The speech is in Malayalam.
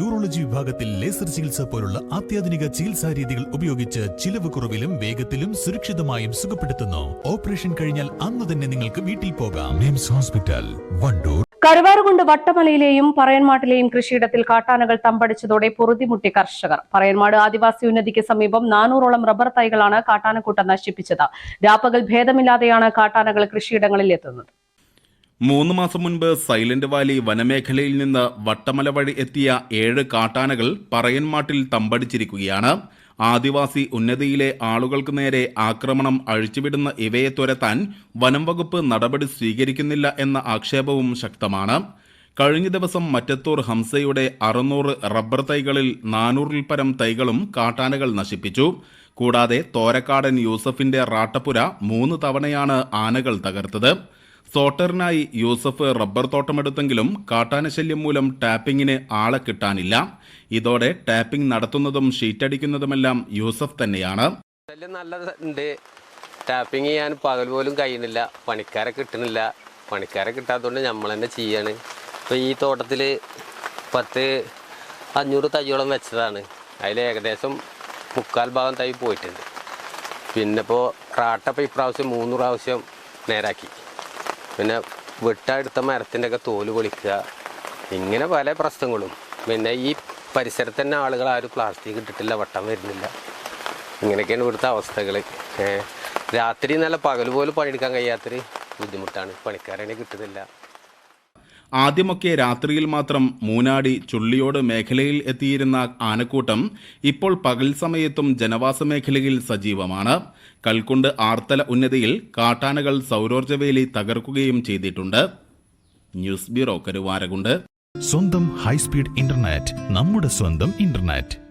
യൂറോളജി വിഭാഗത്തിൽ ലേസർ ചികിത്സ പോലുള്ള അത്യാധുനിക ചികിത്സാ രീതികൾ ഉപയോഗിച്ച് ചിലവ് കുറവിലും വേഗത്തിലും സുരക്ഷിതമായും സുഖപ്പെടുത്തുന്നു. ഓപ്പറേഷൻ കഴിഞ്ഞാൽ അന്ന് തന്നെ നിങ്ങൾക്ക് വീട്ടിൽ പോകാം. നിംസ് ഹോസ്പിറ്റൽ വണ്ടൂർ. കരുവാറുകൊണ്ട് വട്ടമലയിലെയും പറയൻമാട്ടിലെയും കൃഷിയിടത്തിൽ കാട്ടാനകൾ തമ്പടിച്ചതോടെ പൊറുതിമുട്ടി കർഷകർ. പറയൻമാട് ആദിവാസി ഉന്നതിക്ക് സമീപം നാനൂറോളം റബ്ബർ തൈകളാണ് കാട്ടാനക്കൂട്ടം നശിപ്പിച്ചത്. രാപ്പകൽ ഭേദമില്ലാതെയാണ് കാട്ടാനകൾ കൃഷിയിടങ്ങളിൽ എത്തുന്നത്. മൂന്ന് മാസം മുൻപ് സൈലന്റ് വാലി വനമേഖലയിൽ നിന്ന് വട്ടമല വഴി എത്തിയ ഏഴ് കാട്ടാനകൾ പറയൻമാട്ടിൽ തമ്പടിച്ചിരിക്കുകയാണ്. ആദിവാസി ഉന്നതിയിലെ ആളുകൾക്ക് നേരെ ആക്രമണം അഴിച്ചുവിടുന്ന ഇവയെ തുരത്താൻ വനം വകുപ്പ് നടപടി സ്വീകരിക്കുന്നില്ല എന്ന ആക്ഷേപവും ശക്തമാണ്. കഴിഞ്ഞ ദിവസം മറ്റത്തൂർ ഹംസയുടെ അറുന്നൂറ് റബ്ബർ തൈകളിൽ നാനൂറിൽ പരം തൈകളും കാട്ടാനകൾ നശിപ്പിച്ചു. കൂടാതെ തോരക്കാടൻ യൂസഫിന്റെ റാട്ടപ്പുര മൂന്ന് തവണയാണ് ആനകൾ തകർത്തത്. സോട്ടറിനായി യൂസഫ് റബ്ബർ തോട്ടമെടുത്തെങ്കിലും കാട്ടാനശല്യം മൂലം ടാപ്പിങ്ങിന് ആളെ കിട്ടാനില്ല. ഇതോടെ ടാപ്പിംഗ് നടത്തുന്നതും ഷീറ്റടിക്കുന്നതുമെല്ലാം യൂസഫ് തന്നെയാണ്. നല്ലതുണ്ട്. ടാപ്പിംഗ് ചെയ്യാൻ പകൽ പോലും കഴിയുന്നില്ല. പണിക്കാരെ കിട്ടുന്നില്ല. പണിക്കാരെ കിട്ടാത്തതുകൊണ്ട് നമ്മൾ തന്നെ ചെയ്യാണ്. ഇപ്പോൾ ഈ തോട്ടത്തിൽ പത്ത് അഞ്ഞൂറ് തൈയോളം വെച്ചതാണ്. അതിൽ ഏകദേശം മുക്കാൽ ഭാഗം തൈ പോയിട്ടുണ്ട്. പിന്നെ ഇപ്പോൾ റാട്ടപ്പം ഇപ്രാവശ്യം മൂന്ന് പ്രാവശ്യം നേരാക്കി. പിന്നെ വെട്ടെടുത്ത മരത്തിന്റെ ഒക്കെ തോൽ പൊളിക്കുക. ഇങ്ങനെ പല പ്രശ്നങ്ങളും. പിന്നെ ഈ പരിസരത്ത് തന്നെ ആളുകൾ ആരും പ്ലാസ്റ്റിക് ഇട്ടിട്ടില്ല വട്ടം വരുന്നില്ല. ഇങ്ങനെയൊക്കെയാണ് ഇവിടുത്തെ അവസ്ഥകൾ രാത്രി നല്ല പകൽ പോലും പണിയെടുക്കാൻ കഴിയാത്തൊരു ബുദ്ധിമുട്ടാണ്. പണിക്കാരനെ കിട്ടുന്നില്ല. ആദ്യമൊക്കെ രാത്രിയിൽ മാത്രം മൂനാടി ചുള്ളിയോട് മേഖലയിൽ എത്തിയിരുന്ന ആനക്കൂട്ടം ഇപ്പോൾ പകൽ സമയത്തും ജനവാസ മേഖലയിൽ സജീവമാണ്. കൽക്കുണ്ട് ആർത്തല ഉന്നതിയിൽ കാട്ടാനകൾ സൗരോർജവേലി തകർക്കുകയും ചെയ്തിട്ടുണ്ട്. News bureau Karuvarakundu. സ്വന്തം ഹൈസ്പീഡ് ഇന്റർനെറ്റ് നമ്മുടെ സ്വന്തം ഇന്റർനെറ്റ്.